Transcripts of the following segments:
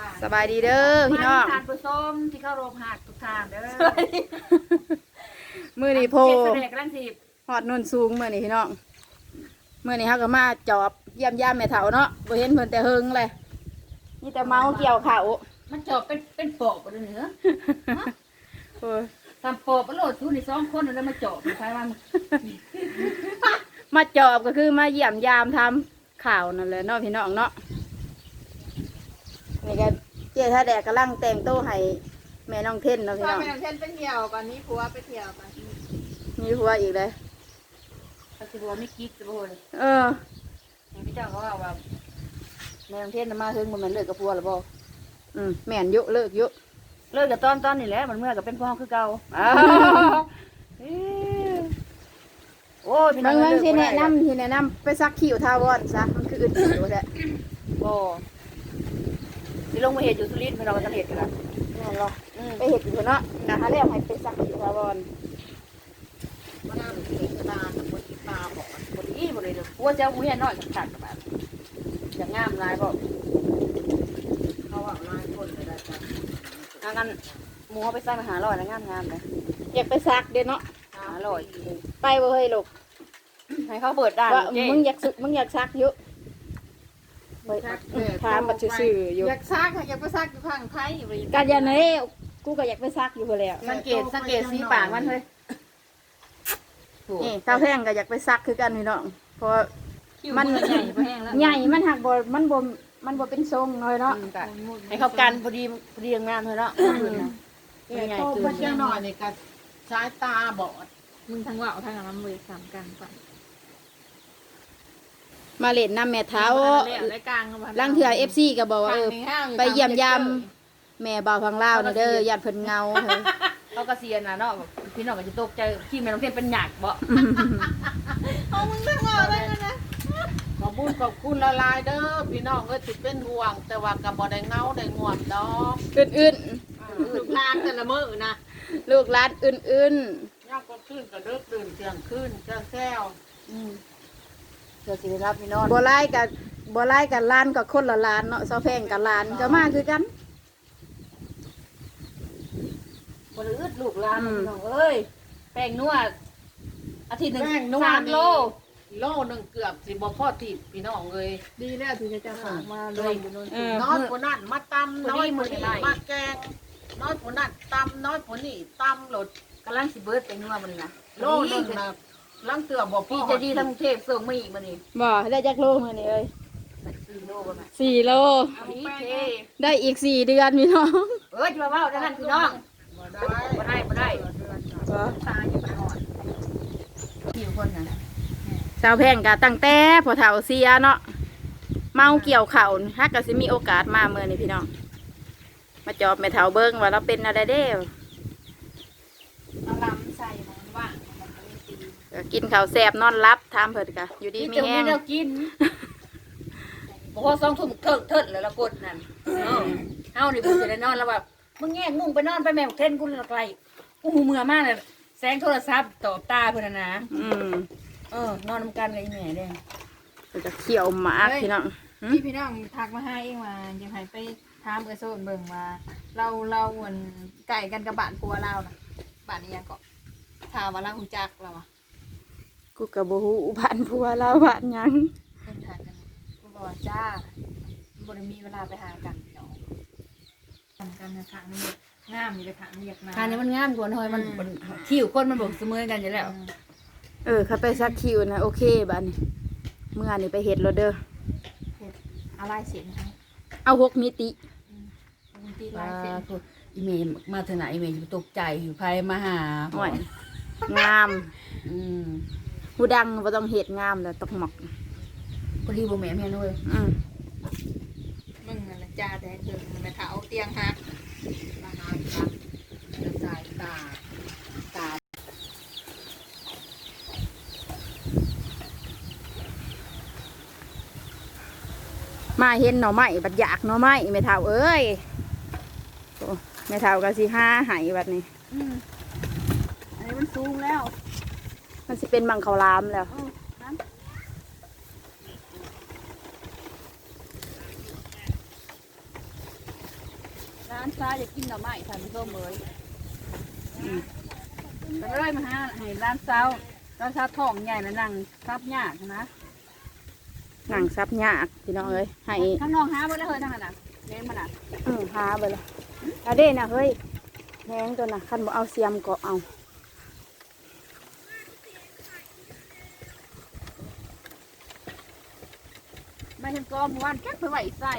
บ้านสบายดีเด้อพี่น้องทานผู้ส้มที่เข้าโรงหักทุกทางเด้อมื้อนี้โพเจ็ดแสดงกำลังสิบฮอดโนนสูงมื้อนี้พี่น้องมื้อนี้เฮาก็มาจอบเยี่ยมยามแม่เฒ่าเนาะบ่เห็นเพิ่นแต่เฮิงเลยนี่แต่เมาเกี่ยวข้าวมันจบเป็นเป็นปอบอะไรเหนือโอ้ยทำปอบประโหลดทุนในสองคนแล้วมาจบใครว่ามาจอบก็คือมาเยี่ยมยามทำข่าวนั่นแหละเนาะพี่น้องเนาะนี่ ก็เจ๊ท่าแดกกำลังแต่งโต๊ะให้แม่น้องเท่นเนาะพี่ว่าน้องแม่น้องเช่นไปเที่ยวก่อนนี้ผัวไปเที่ยวก่อนมีผัวอีกเลยเขาจะบอกว่าไม่กิ๊กจะบอกเลยเอออย่างพี่เจ้าเขาว่าว่าแม่ของเทศน่ะมาถึงมันเหมือนเลิกกับพัวหรือเปล่าอืมแม่นยุเลิกยุเลิกกับตอนตอนนี่แหละมันเมื่อกับเป็นพ่อคือเก่าอ้าวเอ้ยโอ้ยพี่น้บาองงบางเลิกที่บ่ได้แนะนำที่แนะนำไปซักคิ้วทาวอนซะมันคืออึดอยู่แท้บ่ที่ ลงมาเหตุอยู่สุรินทร์พี่น้องก็จะเหตุกันละนั่นเนาะอืมไปเห็ดอยู่เนาะนะฮะแล้วให้ไปซักคิ้วทาวอนมานั่งเสียตากับคนที่ตาบอกบ่ดีบ่เลยเด้อพัวเจ้าผู้เฮียน้อยกับขาดกับแบบอย่างงามหลายบ่เขาว่าลายคนก็ได้จ้ะถ้างั้นหมูเขาไปสร้างอาหารอร่อยนะงามงามๆเลยอยากไปซักเด้เนาะอร่อยไปบ่เฮ้ยลูกให้เขาเปิดได้ว่าเจ๊มึงอยากซึกมึงอยากซักอยู่เฮ้ยถามบัดซื่อๆอยู่อยากซักอยากไปซักอยู่ข้างไทยไปกันยันเอ้ยกูก็อยากไปซักอยู่พุ่นแหล้วสังเกตสังเกตสีปากมันเฮ้ยถูกนี่ข้าวแพงก็อยากไปซักคือกันพี่น้องเพราะมันใหญ่พอแห้งแล้วใหญ่มันหักบ่มันบ่มันบ่เป็นทรงน้อยเนาะอืมก็ให้เขากันพอดีพอดีงามเลยเนาะเนี่ยโตเพิ่นยังหน่อยนี่ก็สายตาบอดมึงทั้งว่าวทั้งน้ำมือสามกลางไป มาเล่นน้ำแม่เท้าแล้วได้กลางลังเถื่อ FC ก็บอกว่าเออไปเยี่ยมยามแม่บ่าวพังลาวนี่เด้อญาติเพิ่นเงาเฮ้ยเขาก็เสียนะเนาะพี่น้องก็จะตกใจขี้แม่น้องเทนเป็นหยักบ่เอามึงทั้งว่าได้นะขอบคุณขอบคุณละลายเด้อพี่น้องเอ้ยสิเป็นห่วง แต่ว่ากับบ่ได้เงาได้ง่วงดอกอื่นลูกหลานแต่ละมื้อนะๆลูกหลานอื่นยามก็ขึ้นก็เลิกตื่นเที่ยงคืนเจ้าแซวอืม เดี๋ยวสิได้รับพี่น้องๆบ่ไล่กับบ่ไล่กับหลานกับคนละหลานเนาะซอแพงกับหลานก็มาคือกันบ่ได้อึดลูกหลานพี่น้องเอ้ยแป้งนวดอาทิตย์หนึงแป้งนวด สามโล โลหนึงเกือบสิบ่พอทิพพี่น้องเอ้ยดีแล้วที่จะจะฝากมาลงอยู่นู่นเออ น้อยผู้นั่นมาตำน้อยผู้นี้มาแกงน้อยผู้นั่นตำน้อยผู้นี้ตำหลดกำลังสิเบิดแป้งนวดมันนี่นะโลนึงนะ ลังเตือบ่พอพี่จะดีทั้งกรุงเทพส่งมาอีกมานี่บ่ได้จักโลมื้อนี้เอ้ยสี่โลประมาณสี่โลเอาอีกเทได้อีกสี่เดือนพี่น้องเอ้ยจะมาเว้าได้นั่นพี่น้องบ่ได้บ่ได้บ่ได้บ่ตายอย่าไปอ่อนผิวคนน่ะสาวแพงก็ตั้งแต่พอเฒ่าเสียเนาะเมาเกี่ยวข้าวฮักก็สิมีโอกาสมามื้อนี้พี่น้อง มาจอบแม่เฒ่าเบิ่งว่าเราเป็นอะไรเด้เอาลำใส่มันว่างมันก็ไม่ตี ก็กินข้าวแซ่บนอนรับถามเพิ่นก็อยู่ดีนี่มีจะแห้มีงแนวกินบอกว่าสองทุ่มเถิดเถิดแล้วละกดนั่นเอ้าเฮานี่บ่สิได้นอนแล้วแบบมึงแง่งมุ่งไปนอนไปแม่งเทนกูละไกลกูหูเมื่อมากเลยแสงโทรศัพท์ตอบตาเพิ่นน่ะนะอืมเออนอนนำกันกับอีแม่เด้ก็จะเขี่ยวหมากพี่น้องพี่พี่น้องทักมาให้เองว่าอยากให้ไปถามเออโซนเบิ่งว่า เราเราเหมือนไก่กันกับบ้านปัวเรานะบ้านนี้ยังเกาะถามว่าเราคุณจักเราอะ กูกับบูฮูบ้านผัวเราบ้านหยังเพิ่นถามกันกูบอกว่าจ้าบ่ได้มีเวลาไปหากันเนาะทำกันนะครั้งนี้งามอยู่เลยครั้งนี้อยากมาทานนี้มันงามกว่าหน่อยมันมันคิวคนมันบ่เสมอกันอยู่แล้ว เออเขาไปซักคิวนะโอเคบ้านนี้เมื่อนี่ไปเห็ดโรเดอร์อะไรเสียงให้เอาหกมิติมันตีว่าลายเสียงคืออีเมลมาเถอะไหนอีเมลอยู่ตกใจอยู่ภายมาหาหน่อย งาม อืม ผู้ดังบ่ต้องเห็ดงามแล้วต้องหมอกพอดีบ่แม่แม่นเว้ยอืมมึงนั่นแหละจ้าแต่เดินมันไปเท้าเตียงหักมาหาครับเดินสายตาตามาเห็นหน่อไม้บัดอยากหน่อไม้แม่เฒ่าเอ้ยโอ้แม่เฒ่าก็สิห้าไหายบัดนี้อันนี้มันสูงแล้ว มันสิเป็นมังเขาวหลามแล้วมร้านซ้ายอยากกินหน่อไม้ทานพี่ส้มเลยก็เลยมาหาให้ร้านเช้าร้านเช้าท้องใหญ่นะนั่งซับยากนะหนังซับยากพี่น้องเอ้ยให้ข้างนอกหาบ่ได้เฮ้ยทางนั้นน่ะเลี้ยงมันน่ะ อือหาไปเลยเอาเด้นะเฮ้ยแหงตัวน่ะคันบ่เอาเสียมก็เอา ไม่เห็นกอมอวานแก๊กไปไหวใส่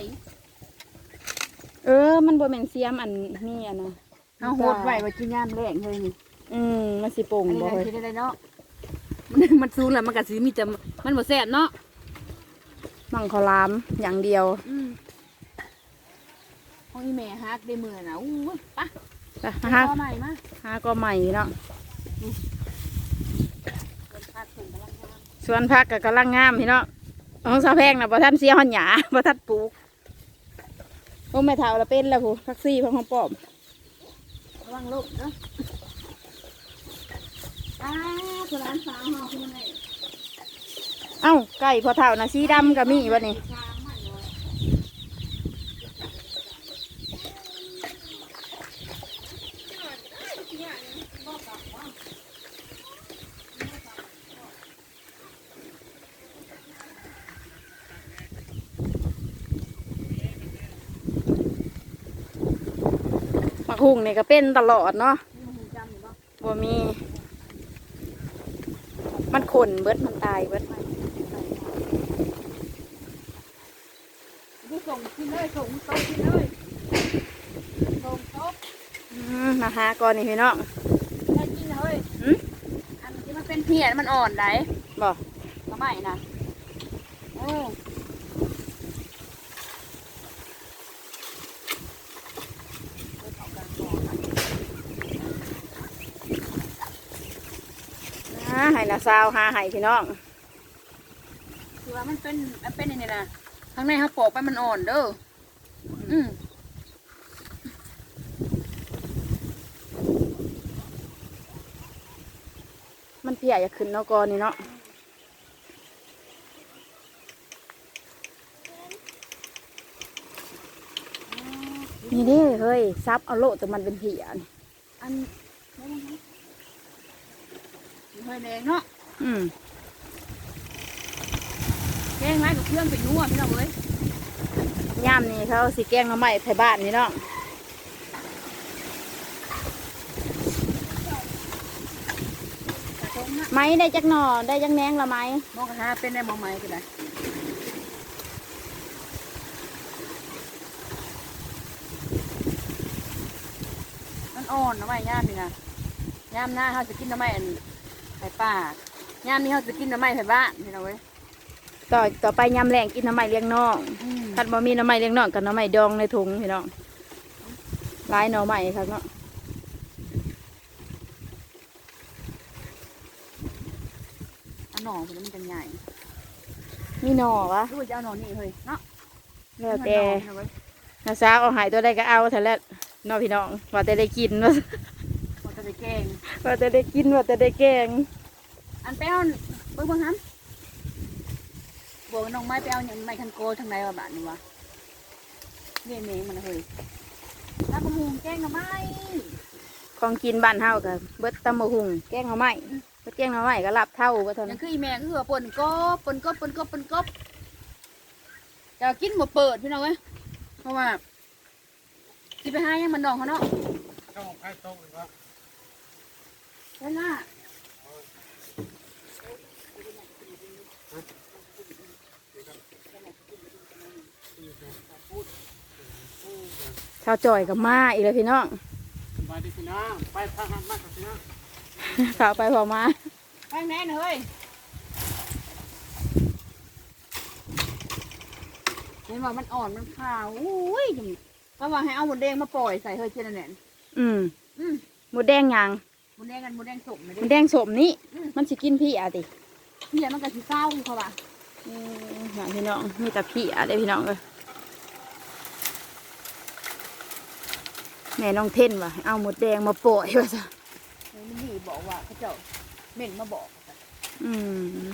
เออ มันบ่แม่นเสียมอันนี้อันน่ะเอาโหดไหวไว้กินยามแรงเลยนี่อืมมันสิโป่งอันนี้บ่ก็เฮ้ยกินได้เนาะมันมันซูนแล้วมันก็สิมีแต่มันบ่แซ่บเนาะมังคลามอย่างเดียวอืมห้องอีแม่ฮักได้มือน่ะอู้ยปะไปหาหาใหม่มาหาก็ใหม่เนาะเพิ่นพักถึงกำลังงามสวนผักก็กำลังงามพี่เนาะ ของสาวแพงน่ะบ่ทันเสียหอนหยาบ่ทันปลูกโอ้แม่เฒ่าละเป็นแล้วผู้ทักซี่ของของป้อมระวังลูกเนาะอ้าคือร้านสาวเฮาคือมันไงเอ้าไก่พอเฒ่าน่ะสีดำก็มีบ่นี่ช้างมัน หุ่งนี่ก็เป็นตลอดเนาะนี่มันหูจำอยู่บ่บ่มี มันขนเบิดมันตายเบิดผู้ส่งกินเลยส่งโต๊ะกินเลยส่งโต๊ะอืมมาหาก่อนนี่พี่น้องได้กินเลยหืมอันที่มันเป็นเพียนมันอ่อนได้บ่ทำไมนะโอ้ หาให้ละสาวหาให้พี่น้องคือว่ามันเป็นมันเป็นอย่างนี้นะข้างในเขาปอกไปมันอ่อนเด้ออืมมันเพียอยากขึ้นเนาะก่อนนี่เนาะนี่ดิเฮ้ยซับเอาโลแต่มันเป็นเพียนี่อันเฮ้ยแดงเนาะ อืมแกงไม้กับเครื่องเป็นนัวพี่น้องเอ้ยย่ามนี่เขาสิแกงมาใหม่ไทยบ้านนี่เนาะกระทงนะไม้ได้จักหน่อได้จักแหนงละไหมมองกระทะเป็นได้มองไหมก็ได้มันอ่อนนะไม้ย่ามนี่นะย่ามหน้าเขาจะกินน้ำไม้อันไผ่ป่า ย่ามนี้เขาจะกินน้ำไม้ไผ่บ้านพี่น้องเว้ยต่อต่อไปยำแรงกินน้ำไม้เลี้ยงน้องอืมคันบ่มีหน้ำไม้เลี้ยงน้องกับหน้ำไม้ดองในถุงพี่น้องหลายหน่อไม้ครับเนาะเอาหน่อคนนี้มันจะใหญ่มีหน่อวะดูจะเอาหน่อนี่เฮ้ยเนาะแล้วแต่เอาหน่อเอาไว้นาสาวเอาหายตัวใดก็เอาแต่ละเน้องพี่น้องว่าแต่ได้กินว่ามันจะไปแกงว่าแต่ได้กินว่าแต่ได้แกง อันไปเอาเบิ่งเบิ่งฮันบอกน้องไม้ไปเอาอย่างไม้คันโกทางไหนวะบาทนี่วะเนี่ยเมงมันน่ะเฮ้ยน้ำมะฮุงแกงหน่อไม้ของกินบ้านเฮากับเบิดตำมะหุงแกงหน่อไม้เบิดแกงหน่อไม้ก็รับเท่าก็เท่ายันั้งนคืออีแม่ก็คือว่าป่นกบป่นกบป่นกบป่นกบจะกินหมดเปิดพี่น้องเว้ยเพราะว่าสิไปหายังมันดองเขาเนาะต้องใครโต๊ะอีกวะเวลา ชาวจ่อยกับมาอีกแล้วพี่น้องสบายดีพี่น้องไปทางนั้นมากกับพี่น้องข่าวไปพอมาไปไหนน่ะเฮ้ยเห็นว่ามันอ่อนมันขาวอุ้ยจังก็ว่าให้เอาหมดแดงมาปล่อยใส่เฮ้ยเช่นนั้นแหละอืมอืมหมูแดงหยังหมดแดงกันหมดแดงสมเลยหมูดิแดงสมนี้อืมมันสิกินพี่อะติ เพี่ยมันก็สิเศร้าเขาว่าอืมหาพี่น้องมีแต่พี่อะเลยพี่น้องเลยแม่น้องเท่นว่ะเอาหมดแดงมาปล่อยว่าซะเฮ้ยมันดีบอกว่าเขาเจ้าเม่นมาบอกอืม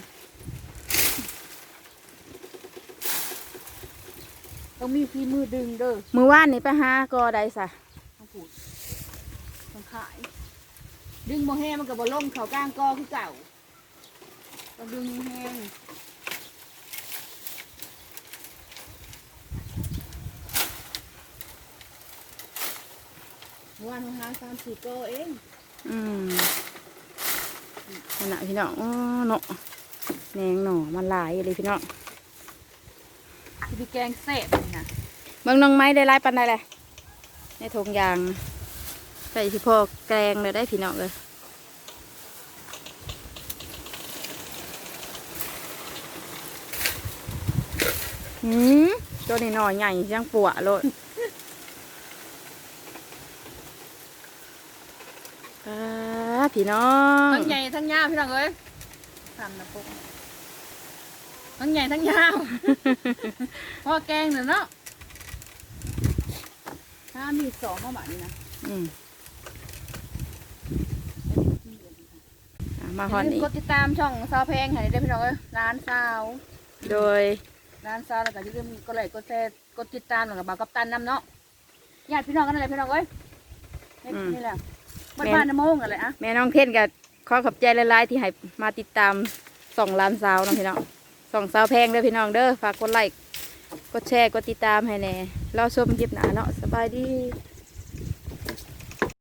ต้องมีฝีมือดึงเด้อมือว่านนี่ไปหาก็ได้ซะต้องผูดต้องขาย ดึงโมแห้งมันกับบอล่มเขาก้างกอคือเก่า ต้องดึงแห้งเมื่อวานมันหาสามสี่กอเอง อืมนั่นน่ะพี่น้องอ๋อเนาะแหนงหน่อมันหลายเลยพี่น้องที่พี่แกงเสร็จนี่นะเมืองน้องไม้ได้หลายปันได้เลยในถุงยางใส่สิพอแกงเลยได้พี่น้องเลย หืมตัวนี้หน่อใหญ่ยังปวดโลดอ่าพี่น้องทั้งใหญ่ทั้งยาวพี่น้องเอ้ยทำนะปุ๊กทั้งใหญ่ทั้งยาวพ่อแกงเนี่ยเนาะถ้ามีสองมาบาทนี่นะอืมอะมามาฮอนอีกกดติดตามช่องซาวเพลงให้ได้พี่น้องเอ้ยร้านซาวโดย ร้านซาวแล้วก็อย่าลืมกดไลค์กดแชร์กดติดตามหลังกับบ่าวกับตันนำเนาะญาติพี่น้องกันอะไรพี่น้องเอ้ยนี่นี่แหละบ้านบ้านน้ำโมงกันเลยอะแม่น้องเทนกับขอขอบใจหลายๆที่ให้มาติดตามส่องล้านสาวเน้องพี่น้องส่องสาวแพงเด้อพี่น้องเด้อฝากกดไลค์กดแชร์กดติดตามให้แน่เราชมคลิปหนาเนาะสบายดี